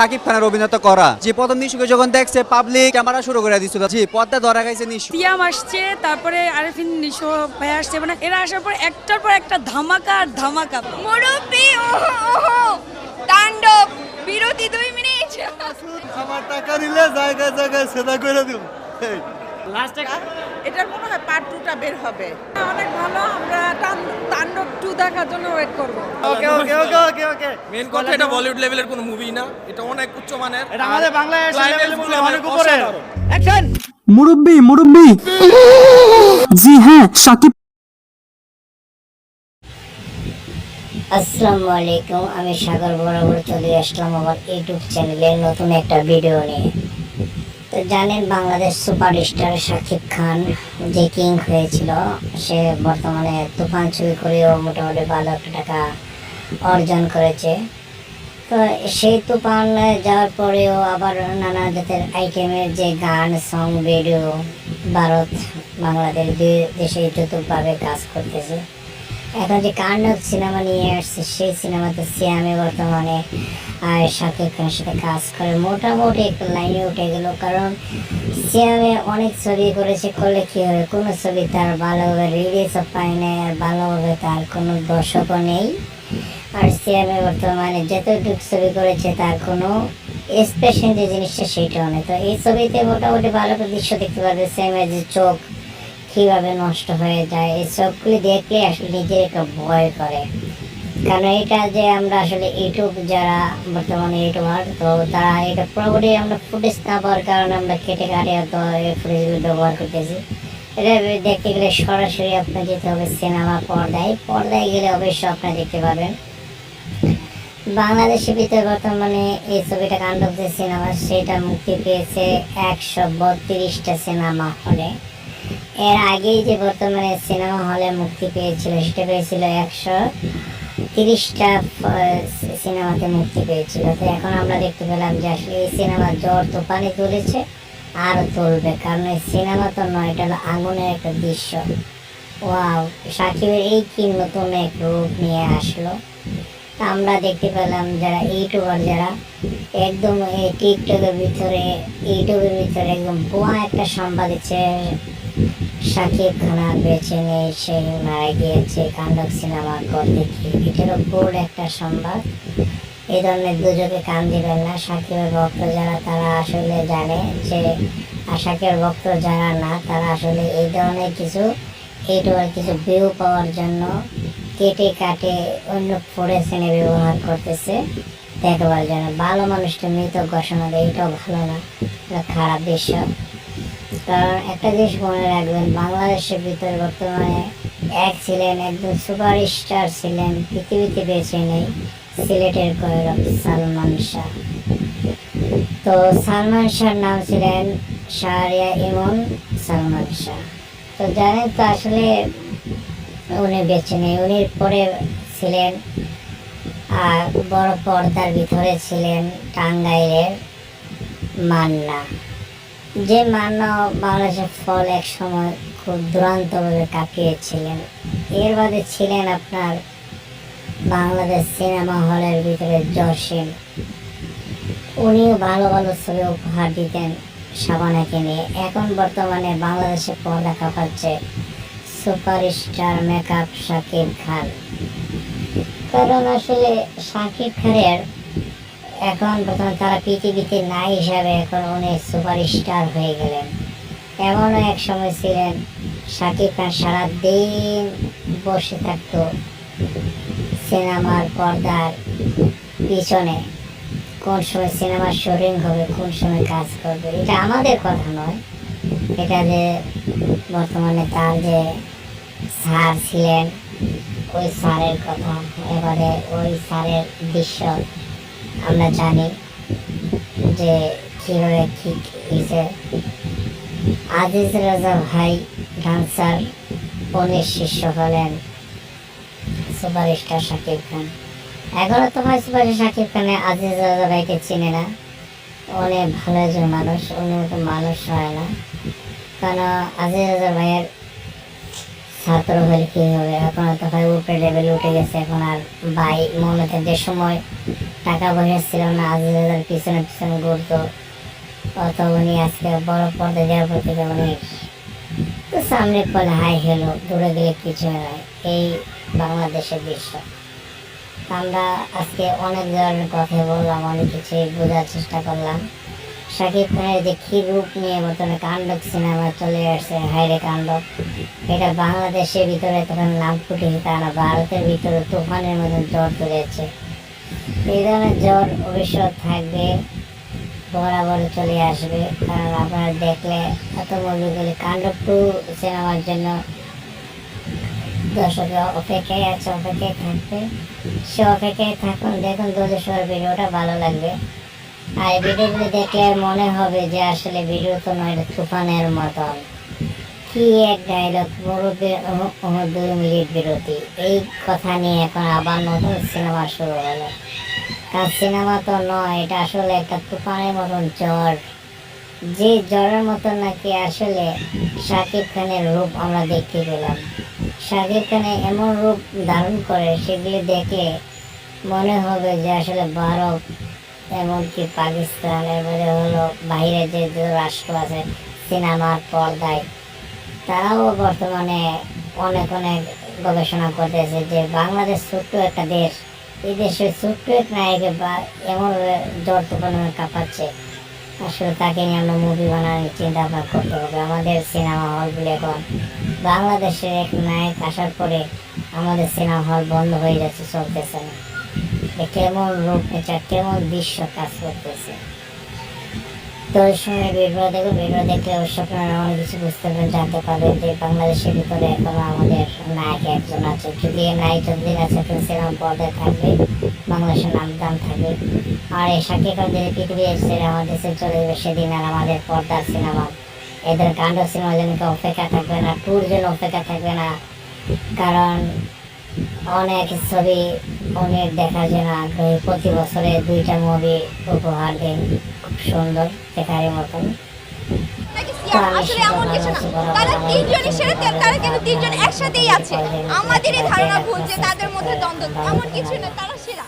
সাকিব খানের অভিনেতা করা। যে প্রথম নিশুকে যখন দেখছে পাবলিক ক্যামেরা শুরু করে দিছিল। জি পর্দা ধরা গেছে নিশু। সিয়াম আসছে তারপরে আরেফিন নিশো ভাই আসছে। মানে এরা আসার পর একটার পর একটা ধামাকা আর ধামাকা। মুরব্বি ওহো ওহো তাণ্ডব বিরতি দুই মিনিট। আমার টাকা দিলে জায়গায় জায়গায় সেদা করে দিব। এটার মনে হয় পার্ট টুটা বের হবে। অনেক ভালো আমরা তাণ্ডব টু দেখার জন্য ওয়েট করব। ওকে ওকে ওকে ওকে ওকে মেন কথা এটা বলিউড লেভেলের কোনো মুভি না এটা অনেক উচ্চ মানের। এটা আমাদের বাংলাদেশ level অনেক উপরে। মুরব্বি মুরব্বি! জি হ্যাঁ সাকিব আসসালামু আলাইকুম আমি সাগর বরাবর চলে আসলাম আমার ইউটিউব চ্যানেলের নতুন একটা ভিডিও নিয়ে। তো জানেন বাংলাদেশ সুপারস্টার শাকিব খান যে কিং হয়েছিল, সে বর্তমানে তুফান ছবি করেও মোটামুটি ভালো একটা টাকা অর্জন করেছে। তো সেই তুফান যাওয়ার পরেও আবার নানা জাতের আইটেমের যে গান সং ভিডিও ভারত, বাংলাদেশ দুই দেশে যৌথভাবে কাজ করতেছে এখন যে কার্নক সিনেমা নিয়ে আসছে, সেই সিনেমাতে সিয়ামে বর্তমানে আর শাকিব খানের সাথে কাজ করে। মোটামুটি একটা লাইনে উঠে গেল, কারণ সিয়ামে অনেক ছবি করেছে, করলে কি হবে? কোনো ছবি তার ভালোভাবে রিলিজও পায় না আর ভালোভাবে তার কোনো দর্শকও নেই। আর সিয়ামে বর্তমানে যতটুকু ছবি করেছে, তার কোনো স্পেশাল যে জিনিসটা সেইটাও নেই। তো এই ছবিতে মোটামুটি ভালো দৃশ্য দেখতে পারবে সিয়ামের যে চোখ। কীভাবে নষ্ট হয়ে যায়, এই সবগুলি আসলে নিজের একটা ভয় করে। কারণ এটা যে আমরা আসলে ইউটিউব যারা, বর্তমানে ইউটিউবার, তো তারা এটা পুরোপুরি আমরা ফুটেজ না পাওয়ার কারণে আমরা কেটে কাটে তো এই ফুটেজগুলো ব্যবহার করতেছি। এটা দেখতে গেলে সরাসরি আপনার যেতে হবে সিনেমা পর্দায়। পর্দায় গেলে অবশ্যই আপনারা দেখতে পাবেন বাংলাদেশের ভিতরে বর্তমানে এই ছবিটা কাণ্ড যে সিনেমা, সেটা মুক্তি পেয়েছে একশো বত্রিশটা সিনেমা হলে। এর আগেই যে বর্তমানে সিনেমা হলে মুক্তি পেয়েছিল, সেটা পেয়েছিল একশো তিরিশটা সিনেমাতে মুক্তি পেয়েছিল। তো এখন আমরা দেখতে পেলাম যে আসলে এই সিনেমা জ্বর তুফানে তুলেছে আর তুলবে, কারণ এই সিনেমা তো নয়, এটা হলো আগুনের একটা দৃশ্য। ওয়াও, সাকিবের এই কি নতুন এক রূপ নিয়ে আসলো? তা আমরা দেখতে পেলাম যারা ইউটিউবার যারা, একদম এই টিকটকের ভিতরে, ইউটিউবের ভিতরে একদম ভুয়া একটা সংবাদ শাকিব খানা বেছে নেই, সে মারা গিয়েছে কান্ডক সিনেমা করতে গিয়ে এটারও বোর্ড একটা সংবাদ। এই ধরনের দুজকে কান দিবেন না, সাকিবের ভক্ত যারা, তারা আসলে জানে যে সাকিবের ভক্ত যারা না, তারা আসলে এই ধরনের কিছু ইউটিউবার কিছু ভিউ পাওয়ার জন্য কেটে কাটে অন্য ফোরে শ্রেণি ব্যবহার করতেছে। দেখবার জন্য। ভালো মানুষটা মৃত ঘোষণা দেয়, এটাও ভালো না। এটা খারাপ দৃশ্য। কারণ একটা জিনিস মনে রাখবেন, বাংলাদেশের ভিতরে বর্তমানে এক ছিলেন, একজন সুপার স্টার ছিলেন, পৃথিবীতে বেছে নেই, সিলেটের কৈরব সালমান শাহ। তো সালমান শাহর নাম ছিলেন শাহরিয়া ইমন সালমান শাহ। তো জানেন তো আসলে উনি বেঁচে নেই। উনি পরে ছিলেন, আর বড় পর্দার ভিতরে ছিলেন টাঙ্গাইলের মান্না। যে মান্না বাংলাদেশের ফল এক সময় খুব দুরান্তভাবে কাঁপিয়েছিলেন এর বাদে ছিলেন আপনার বাংলাদেশ সিনেমা হলের ভিতরে জসিম। উনিও ভালো ভালো ছবি উপহার দিতেন সাবানাকে নিয়ে। এখন বর্তমানে বাংলাদেশে পর্দা কাঁপাচ্ছে সুপারস্টার মেকআপ শাকিব খান। কারণ আসলে শাকিব খানের এখন বর্তমানে তারা পৃথিবীতে নাই হিসাবে এখন উনি সুপারস্টার হয়ে গেলেন। এমনও এক সময় ছিলেন শাকিব খান সারাদিন বসে থাকতো সিনেমার পর্দার পিছনে, কোন সময় সিনেমার শুটিং হবে, কোন সময় কাজ করবে, এটা আমাদের কথা নয়। এটা যে বর্তমানে তার যে স্যার ছিলেন, ওই স্যারের কথা, এবারে ওই স্যারের দৃশ্য আমরা জানি যে কীভাবে কী হয়েছে। আজিজ রাজা ভাই, ডান্সার পনেরো শিষ্য হলেন সুপারস্টার শাকিব খান। এগারো তোমার সুপার শাকিব খানে আজিজ রাজা ভাইকে চিনে না। অনেক ভালো একজন মানুষ অন্য মতো মানুষ হয় না। কারণ আজিজ রাজা ভাইয়ের ছাত্র হলে কী হবে? এখন তো হয় উপরে লেভেলে উঠে গেছে, এখন আর ভাই হয় যে সময় টাকা পয়সা ছিল না আজিজার পিছনে পিছনে ঘুরতো। অত উনি আজকে বড় পর্দা যাওয়ার পর থেকে অনেক তো সামনে পরে হাই হেলো দূরে গেলে কিছু হয় এই বাংলাদেশের দৃশ্য। আমরা আজকে অনেক ধরনের কথা বললাম অনেক কিছু বোঝার চেষ্টা করলাম। শাকিব খানের যে কি রূপ নিয়ে বর্তমানে কাণ্ডব সিনেমা চলে আসছে হাইরে কাণ্ডব এটা বাংলাদেশের ভিতরে তখন নাম ফুটেছে তা না ভারতের ভিতরে তুফানের মতো জ্বর তুলেছে এই ধরনের জ্বর অবশ্যই থাকবে বরাবর চলে আসবে। কারণ আপনারা দেখলে এত মুভিগুলি কাণ্ডব টু সিনেমার জন্য দর্শকরা অপেক্ষায় আছে অপেক্ষায় থাকবে সে অপেক্ষায় থাকুন দেখুন দোজেশ্বর ভিডিওটা ভালো লাগবে আর ভিডিওগুলো দেখলে মনে হবে যে আসলে ভিডিও তো নয় তুফানের মতন কি এক ডায়লগ মুরব্বী দুই মিনিট বিরতি এই কথা নিয়ে এখন আবার নতুন সিনেমা শুরু হলো কারণ সিনেমা তো নয় এটা আসলে একটা তুফানের মতন জ্বর যে জ্বরের মতন নাকি আসলে শাকিব খানের রূপ আমরা দেখতে পেলাম। শাকিব খানে এমন রূপ ধারণ করে, সেগুলি দেখলে মনে হবে যে আসলে ভারত এমনকি পাকিস্তান, এবারে হলো বাইরে যে রাষ্ট্র আছে, সিনেমার পর্দায়, তারাও বর্তমানে অনেক অনেক গবেষণা করতেছে যে বাংলাদেশ ছোট্ট একটা দেশ। এই দেশে ছোট্ট এক নায়কে বা এমন তুফান কাঁপাচ্ছে। আসলে তাকে নিয়ে আমরা মুভি বানানোর চিন্তা ভাবনা করতে হবে আমাদের সিনেমা হলগুলো এখন বাংলাদেশের এক নায়ক আসার পরে আমাদের সিনেমা হল বন্ধ হয়ে যাচ্ছে, চলতেছে না। কেমন রূপ কেমন দৃশ্য কাজ করতেছে। তো ওই সময় ভিডিও দেখো ভিডিও দেখলে অবশ্য আপনারা অনেক কিছু বুঝতে পারবেন, জানতে পারবেন যে বাংলাদেশের ভিতরে এখনও আমাদের নায়ক একজন আছে। যদি নায়ক যতদিন আছে তখন সিনেমা পর্দায় থাকবে, বাংলাদেশের নাম দাম থাকবে। আর এই সাকিব খান যদি পৃথিবী ছেড়ে আমাদের দেশে চলে যাবে সেদিন আর আমাদের পর্দার সিনেমা। এদের কাণ্ড সিনেমা কেউ অপেক্ষা থাকবে না, ট্যুর জন্য অপেক্ষা থাকবে না। কারণ অনেক ছবি অনেক দেখার জন্য আগ্রহী। প্রতি বছরে দুইটা মুভি উপহার দেন খুব সুন্দর দেখার মতন। আসলে এমন কিছু না। তারা তিনজনই সেরা তারা কেন তিনজন একসাথেই আছে। আমাদের এই ধারণা ভুল যে তাদের মধ্যে দ্বন্দ্ব। এমন কিছু না তারা সেরা।